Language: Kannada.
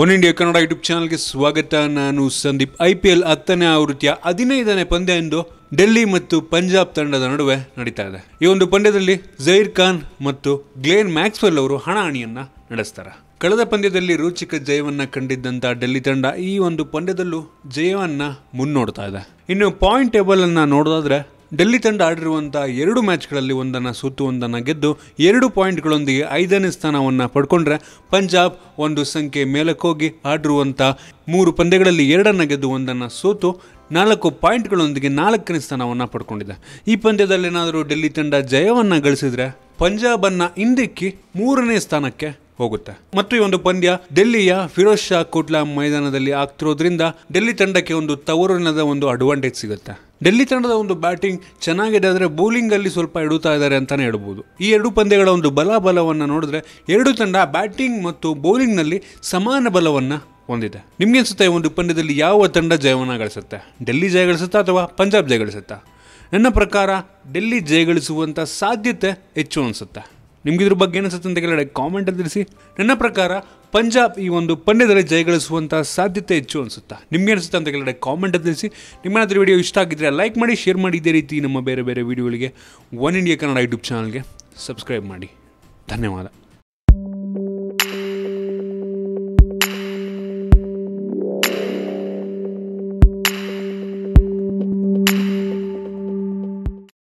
ಒನ್ ಇಂಡಿಯಾ ಕನ್ನಡ ಯೂಟ್ಯೂಬ್ ಚಾನಲ್ಗೆ ಸ್ವಾಗತ. ನಾನು ಸಂದೀಪ್. ಐ ಪಿ ಎಲ್ ಹತ್ತನೇ ಆವೃತ್ತಿಯ ಹದಿನೈದನೇ ಪಂದ್ಯ ಎಂದು ಡೆಲ್ಲಿ ಮತ್ತು ಪಂಜಾಬ್ ತಂಡದ ನಡುವೆ ನಡೀತಾ ಇದೆ. ಈ ಒಂದು ಪಂದ್ಯದಲ್ಲಿ ಜೈರ್ ಖಾನ್ ಮತ್ತು ಗ್ಲೇನ್ ಮ್ಯಾಕ್ಸ್ವೆಲ್ ಅವರು ಹಣಾಹಣಿಯನ್ನ ನಡೆಸ್ತಾರೆ. ಕಳೆದ ಪಂದ್ಯದಲ್ಲಿ ರೋಚಕ ಜಯವನ್ನ ಕಂಡಿದ್ದಂಥ ಡೆಲ್ಲಿ ತಂಡ ಈ ಒಂದು ಪಂದ್ಯದಲ್ಲೂ ಜಯವನ್ನ ಮುನ್ನೋಡ್ತಾ ಇದೆ. ಇನ್ನು ಪಾಯಿಂಟ್ ಟೇಬಲ್ ಅನ್ನ ನೋಡೋದಾದ್ರೆ ಡೆಲ್ಲಿ ತಂಡ ಆಡಿರುವಂಥ ಎರಡು ಮ್ಯಾಚ್ಗಳಲ್ಲಿ ಒಂದನ್ನು ಸೋತು ಒಂದನ್ನು ಗೆದ್ದು ಎರಡು ಪಾಯಿಂಟ್ಗಳೊಂದಿಗೆ ಐದನೇ ಸ್ಥಾನವನ್ನು ಪಡ್ಕೊಂಡ್ರೆ ಪಂಜಾಬ್ ಒಂದು ಸಂಖ್ಯೆ ಮೇಲಕ್ಕೋಗಿ ಆಡಿರುವಂಥ ಮೂರು ಪಂದ್ಯಗಳಲ್ಲಿ ಎರಡನ್ನು ಗೆದ್ದು ಒಂದನ್ನು ಸೋತು ನಾಲ್ಕು ಪಾಯಿಂಟ್ಗಳೊಂದಿಗೆ ನಾಲ್ಕನೇ ಸ್ಥಾನವನ್ನು ಪಡ್ಕೊಂಡಿದೆ. ಈ ಪಂದ್ಯದಲ್ಲಿ ಏನಾದರೂ ಡೆಲ್ಲಿ ತಂಡ ಜಯವನ್ನು ಗಳಿಸಿದರೆ ಪಂಜಾಬನ್ನು ಹಿಂದಿಕ್ಕಿ ಮೂರನೇ ಸ್ಥಾನಕ್ಕೆ ಹೋಗುತ್ತೆ. ಮತ್ತು ಈ ಒಂದು ಪಂದ್ಯ ಡೆಲ್ಲಿಯ ಫಿರೋಜ್ ಶಾ ಕೋಟ್ಲಾ ಮೈದಾನದಲ್ಲಿ ಆಗ್ತಿರೋದ್ರಿಂದ ಡೆಲ್ಲಿ ತಂಡಕ್ಕೆ ಒಂದು ತವರಿನದ ಒಂದು ಅಡ್ವಾಂಟೇಜ್ ಸಿಗುತ್ತೆ. ಡೆಲ್ಲಿ ತಂಡದ ಒಂದು ಬ್ಯಾಟಿಂಗ್ ಚೆನ್ನಾಗಿದೆ ಆದರೆ ಬೌಲಿಂಗ್ ಅಲ್ಲಿ ಸ್ವಲ್ಪ ಇಡುತ್ತಾ ಇದ್ದಾರೆ ಅಂತಾನೆ ಹೇಳ್ಬೋದು. ಈ ಎರಡು ಪಂದ್ಯಗಳ ಒಂದು ಬಲಾಬಲವನ್ನು ನೋಡಿದ್ರೆ ಎರಡು ತಂಡ ಬ್ಯಾಟಿಂಗ್ ಮತ್ತು ಬೌಲಿಂಗ್ನಲ್ಲಿ ಸಮಾನ ಬಲವನ್ನು ಹೊಂದಿದೆ. ನಿಮ್ಗೆ ಅನ್ಸುತ್ತೆ ಈ ಒಂದು ಪಂದ್ಯದಲ್ಲಿ ಯಾವ ತಂಡ ಜಯವನ್ನು ಗಳಿಸುತ್ತೆ? ಡೆಲ್ಲಿ ಜಯ ಗಳಿಸುತ್ತಾ ಅಥವಾ ಪಂಜಾಬ್ ಜಯ ಗಳಿಸುತ್ತಾ? ನನ್ನ ಪ್ರಕಾರ ಡೆಲ್ಲಿ ಜಯಗಳಿಸುವಂಥ ಸಾಧ್ಯತೆ ಹೆಚ್ಚು ಅನಿಸುತ್ತೆ. ನಿಮ್ಗೆ ಇದ್ರ ಬಗ್ಗೆ ಏನಿಸುತ್ತೆ ಅಂತ ಕಾಮೆಂಟ್ ಕಾಮೆಂಟಲ್ಲಿ ತಿಳಿಸಿ. ನನ್ನ ಪ್ರಕಾರ ಪಂಜಾಬ್ ಈ ಒಂದು ಪಂದ್ಯದಲ್ಲಿ ಜಯಗಳಿಸುವಂಥ ಸಾಧ್ಯತೆ ಹೆಚ್ಚು ಅನಿಸುತ್ತಾ? ನಿಮ್ಗೆ ಅನಿಸುತ್ತೆ ಅಂತ ಕೇಳಿದ್ರೆ ಕಾಮೆಂಟಲ್ಲಿ ತಿಳಿಸಿ. ನಿಮ್ಮೇನಾದ್ರೂ ವಿಡಿಯೋ ಇಷ್ಟ ಆಗಿದ್ದರೆ ಲೈಕ್ ಮಾಡಿ ಶೇರ್ ಮಾಡಿ ಇದೇ ರೀತಿ ನಮ್ಮ ಬೇರೆ ಬೇರೆ ವಿಡಿಯೋಗಳಿಗೆ ಒನ್ ಇಂಡಿಯಾ ಕನ್ನಡ ಯೂಟ್ಯೂಬ್ ಚಾನಲ್ಗೆ ಸಬ್ಸ್ಕ್ರೈಬ್ ಮಾಡಿ. ಧನ್ಯವಾದ.